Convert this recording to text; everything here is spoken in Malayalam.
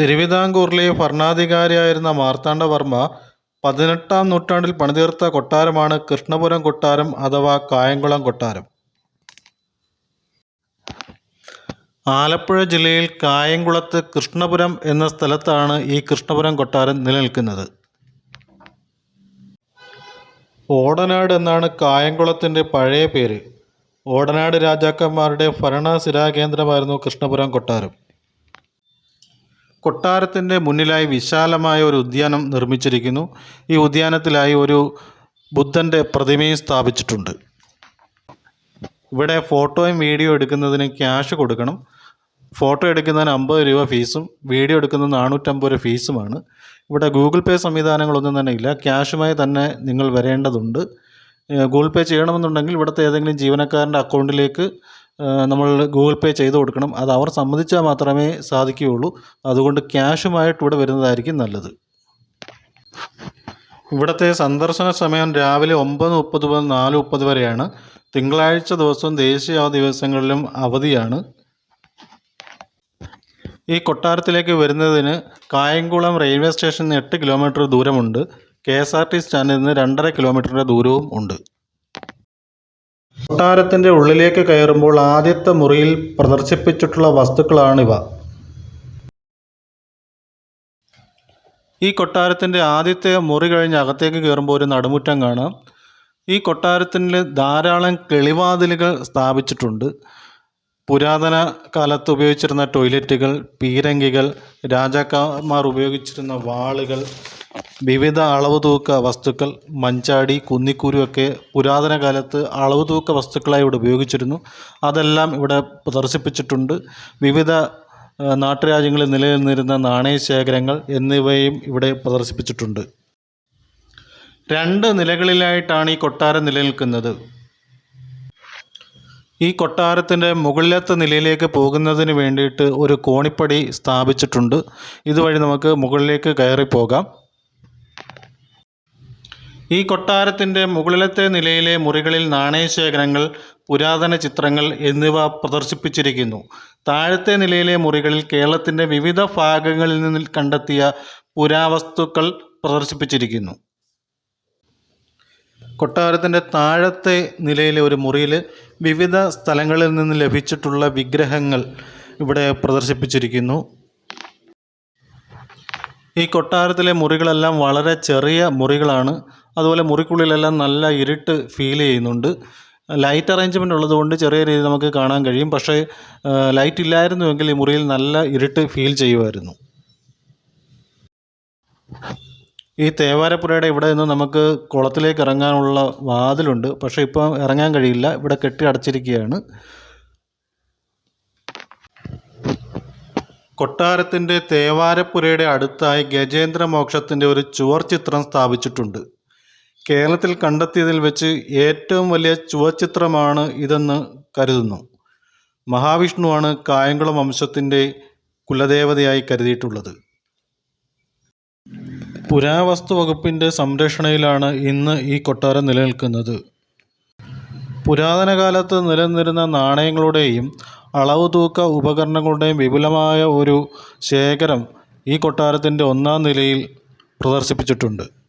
തിരുവിതാംകൂറിലെ ഭരണാധികാരിയായിരുന്ന മാർത്താണ്ഡവർമ്മ പതിനെട്ടാം നൂറ്റാണ്ടിൽ പണിതീർത്ത കൊട്ടാരമാണ് കൃഷ്ണപുരം കൊട്ടാരം അഥവാ കായംകുളം കൊട്ടാരം. ആലപ്പുഴ ജില്ലയിൽ കായംകുളത്ത് കൃഷ്ണപുരം എന്ന സ്ഥലത്താണ് ഈ കൃഷ്ണപുരം കൊട്ടാരം നിലനിൽക്കുന്നത്. ഓടനാട് എന്നാണ് കായംകുളത്തിന്റെ പഴയ പേര്. ഓടനാട് രാജാക്കന്മാരുടെ ഭരണ സ്ഥിരാകേന്ദ്രമായിരുന്നു കൃഷ്ണപുരം കൊട്ടാരം. കൊട്ടാരത്തിന്റെ മുന്നിലായി വിശാലമായ ഒരു ഉദ്യാനം നിർമ്മിച്ചിരിക്കുന്നു. ഈ ഉദ്യാനത്തിലായി ഒരു ബുദ്ധന്റെ പ്രതിമയും സ്ഥാപിച്ചിട്ടുണ്ട്. ഇവിടെ ഫോട്ടോയും വീഡിയോ എടുക്കുന്നതിന് ക്യാഷ് കൊടുക്കണം. ഫോട്ടോ എടുക്കുന്നതിന് അമ്പത് രൂപ ഫീസും വീഡിയോ എടുക്കുന്നത് നാനൂറ്റമ്പത് രൂപ ഫീസുമാണ്. ഇവിടെ ഗൂഗിൾ പേ സംവിധാനങ്ങളൊന്നും തന്നെ ഇല്ല. ക്യാഷുമായി തന്നെ നിങ്ങൾ വരേണ്ടതുണ്ട്. ഗൂഗിൾ പേ ചെയ്യണമെന്നുണ്ടെങ്കിൽ ഇവിടുത്തെ ഏതെങ്കിലും ജീവനക്കാരന്റെ അക്കൗണ്ടിലേക്ക് നമ്മൾ ഗൂഗിൾ പേ ചെയ്ത് കൊടുക്കണം. അത് അവർ സമ്മതിച്ചാൽ മാത്രമേ സാധിക്കുകയുള്ളൂ. അതുകൊണ്ട് ക്യാഷുമായിട്ട് ഇവിടെ വരുന്നതായിരിക്കും നല്ലത്. ഇവിടുത്തെ സന്ദർശന സമയം രാവിലെ ഒമ്പത് മുപ്പത് മുതൽ നാല് മുപ്പത് വരെയാണ്. തിങ്കളാഴ്ച ദിവസവും ദേശീയ ദിവസങ്ങളിലും അവധിയാണ്. ഈ കൊട്ടാരത്തിലേക്ക് വരുന്നതിന് കായംകുളം റെയിൽവേ സ്റ്റേഷനിൽ നിന്ന് എട്ട് കിലോമീറ്റർ ദൂരമുണ്ട്. കെ എസ് ആർ ടി സ്റ്റാൻഡിൽ നിന്ന് രണ്ടര കിലോമീറ്ററിന്റെ ദൂരവും ഉണ്ട്. കൊട്ടാരത്തിന്റെ ഉള്ളിലേക്ക് കയറുമ്പോൾ ആദ്യത്തെ മുറിയിൽ പ്രദർശിപ്പിച്ചിട്ടുള്ള വസ്തുക്കളാണിവ. ഈ കൊട്ടാരത്തിന്റെ ആദ്യത്തെ മുറി കഴിഞ്ഞ് അകത്തേക്ക് കയറുമ്പോൾ ഒരു നടുമുറ്റം കാണാം. ഈ കൊട്ടാരത്തിൽ ധാരാളം കിളിവാതിലുകൾ സ്ഥാപിച്ചിട്ടുണ്ട്. പുരാതന കാലത്ത് ഉപയോഗിച്ചിരുന്ന ടോയ്ലറ്റുകൾ പീരങ്കികൾ രാജാക്കന്മാർ ഉപയോഗിച്ചിരുന്ന വാളുകൾ വിവിധ അളവ് തൂക്ക വസ്തുക്കൾ മഞ്ചാടി കുന്നിക്കുരു ഒക്കെ പുരാതന കാലത്ത് അളവ് തൂക്ക വസ്തുക്കളായി ഇവിടെ ഉപയോഗിച്ചിരുന്നു. അതെല്ലാം ഇവിടെ പ്രദർശിപ്പിച്ചിട്ടുണ്ട്. വിവിധ നാട്ടുരാജ്യങ്ങളിൽ നിലനിന്നിരുന്ന നാണയശേഖരങ്ങൾ എന്നിവയും ഇവിടെ പ്രദർശിപ്പിച്ചിട്ടുണ്ട്. രണ്ട് നിലകളിലായിട്ടാണ് ഈ കൊട്ടാരം നിലനിൽക്കുന്നത്. ഈ കൊട്ടാരത്തിന്റെ മുകളിലത്തെ നിലയിലേക്ക് പോകുന്നതിന് വേണ്ടിയിട്ട് ഒരു കോണിപ്പടി സ്ഥാപിച്ചിട്ടുണ്ട്. ഇതുവഴി നമുക്ക് മുകളിലേക്ക് കയറി പോകാം ഈ കൊട്ടാരത്തിന്റെ മുകളിലത്തെ നിലയിലെ മുറികളിൽ നാണയശേഖരങ്ങൾ പുരാതന ചിത്രങ്ങൾ എന്നിവ പ്രദർശിപ്പിച്ചിരിക്കുന്നു. താഴത്തെ നിലയിലെ മുറികളിൽ കേരളത്തിന്റെ വിവിധ ഭാഗങ്ങളിൽ നിന്ന് കണ്ടെത്തിയ പുരാവസ്തുക്കൾ പ്രദർശിപ്പിച്ചിരിക്കുന്നു. കൊട്ടാരത്തിന്റെ താഴത്തെ നിലയിലെ ഒരു മുറിയിൽ വിവിധ സ്ഥലങ്ങളിൽ നിന്ന് ലഭിച്ചിട്ടുള്ള വിഗ്രഹങ്ങൾ ഇവിടെ പ്രദർശിപ്പിച്ചിരിക്കുന്നു. ഈ കൊട്ടാരത്തിലെ മുറികളെല്ലാം വളരെ ചെറിയ മുറികളാണ്. അതുപോലെ മുറിക്കുള്ളിലെല്ലാം നല്ല ഇരുട്ട് ഫീൽ ചെയ്യുന്നുണ്ട്. ലൈറ്റ് അറേഞ്ച്മെന്റ് ഉള്ളതുകൊണ്ട് ചെറിയ രീതിയിൽ നമുക്ക് കാണാൻ കഴിയും. പക്ഷേ ലൈറ്റ് ഇല്ലായിരുന്നുവെങ്കിൽ ഈ മുറിയിൽ നല്ല ഇരുട്ട് ഫീൽ ചെയ്യുമായിരുന്നു. ഈ തേവാരപ്പുരയുടെ ഇവിടെ നിന്ന് നമുക്ക് കുളത്തിലേക്ക് ഇറങ്ങാനുള്ള വാതിലുണ്ട്. പക്ഷേ ഇപ്പം ഇറങ്ങാൻ കഴിയില്ല. ഇവിടെ കെട്ടി അടച്ചിരിക്കുകയാണ്. കൊട്ടാരത്തിന്റെ തേവാരപ്പുരയുടെ അടുത്തായി ഗജേന്ദ്ര മോക്ഷത്തിന്റെ ഒരു ചുവർ ചിത്രം സ്ഥാപിച്ചിട്ടുണ്ട്. കേരളത്തിൽ കണ്ടെത്തിയതിൽ വെച്ച് ഏറ്റവും വലിയ ചുവച്ചിത്രമാണ് ഇതെന്ന് കരുതുന്നു. മഹാവിഷ്ണുവാണ് കായംകുളം വംശത്തിന്റെ കുലദേവതയായി കരുതിയിട്ടുള്ളത്. പുരാവസ്തു വകുപ്പിന്റെ സംരക്ഷണയിലാണ് ഇന്ന് ഈ കൊട്ടാരം നിലനിൽക്കുന്നത്. പുരാതന കാലത്ത് നിലനിന്നിരുന്ന നാണയങ്ങളുടെയും അളവ് തൂക്ക ഉപകരണങ്ങളുടെയും വിപുലമായ ഒരു ശേഖരം ഈ കൊട്ടാരത്തിന്റെ ഒന്നാം നിലയിൽ പ്രദർശിപ്പിച്ചിട്ടുണ്ട്.